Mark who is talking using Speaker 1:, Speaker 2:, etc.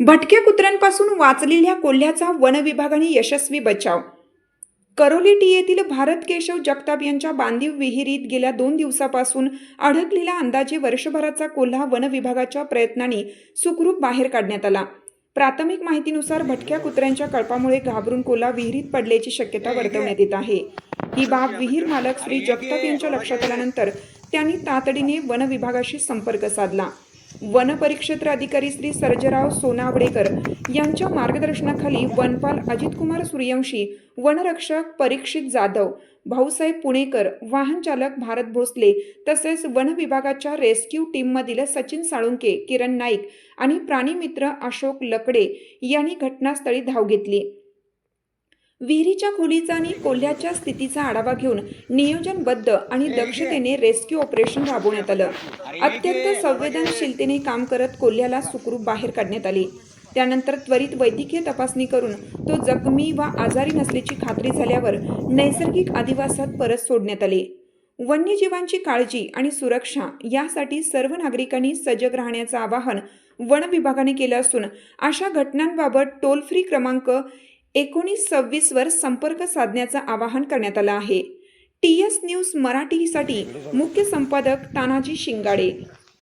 Speaker 1: भटक्या कुत्र्यांपासून वाचलेल्या कोल्ह्याचा वन विभागाने यशस्वी बचाव. करोलीटी येथील भारत केशव जगताप यांच्या बांधीव विहिरीत गेल्या दोन दिवसापासून अडकलेला अंदाजे वर्षभराचा कोल्हा वन विभागाच्या प्रयत्नांनी सुखरूप बाहेर काढण्यात आला. प्राथमिक माहितीनुसार भटक्या कुत्र्यांच्या कळपामुळे घाबरून कोल्हा विहिरीत पडल्याची शक्यता वर्तवण्यात येत आहे. ही बाब विहीर मालक श्री जगताप यांच्या लक्षात आल्यानंतर त्यांनी तातडीने वन विभागाशी संपर्क साधला. वनपरिक्षेत्र अधिकारी श्री सर्जराव सोनावडेकर यांच्या मार्गदर्शनाखाली वनपाल अजितकुमार सूर्यवंशी वनरक्षक परीक्षित जाधव भाऊसाहेब पुणेकर वाहन चालक भारत भोसले तसेच वन विभागाच्या रेस्क्यू टीममधील सचिन साळुंके किरण नाईक आणि प्राणीमित्र अशोक लकडे यांनी घटनास्थळी धाव घेतली. विहिरीच्या खोलीचा आणि कोल्ह्याच्या स्थितीचा आढावा घेऊन नियोजनबद्ध आणि दक्षतेने रेस्क्यू ऑपरेशन राबवण्यात आलं. अत्यंत संवेदनशीलतेने काम करत कोल्ह्याला सुखरूप बाहेर काढण्यात आले. त्यानंतर त्वरित वैद्यकीय तपासणी करून तो जखमी व आजारी नसल्याची खात्री झाल्यावर नैसर्गिक अधिवासात परत सोडण्यात आले. वन्यजीवांची काळजी आणि सुरक्षा यासाठी सर्व नागरिकांनी सजग राहण्याचं आवाहन वन विभागाने केलं असून अशा घटनांबाबत टोल फ्री क्रमांक एकोणीस सव्वीसवर संपर्क साधण्याचं आवाहन करण्यात आलं आहे. टी एस न्यूज मराठीसाठी मुख्य संपादक तानाजी शिंगाडे.